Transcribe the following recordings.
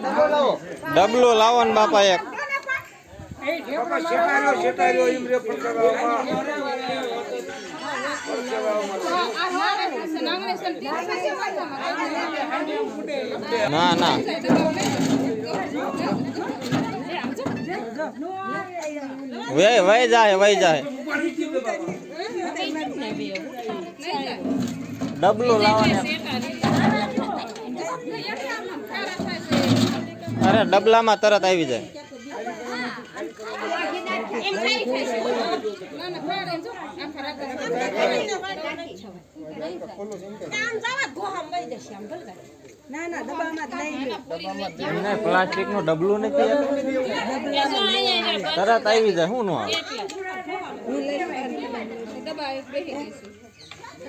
ડબલું લાવો ને બાપા એક. ના ના. વે વય જાય વય જાય. ડબલું લાવો ને. અરે ડબલામાં તરત આવી જાય. પ્લાસ્ટિકનું ડબલું નથી તરત આવી જાય શું નું આવે.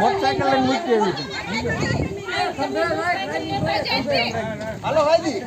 મોટરસાઇકલ લઈને મૂકી આવી છે. હાલો આ લઈને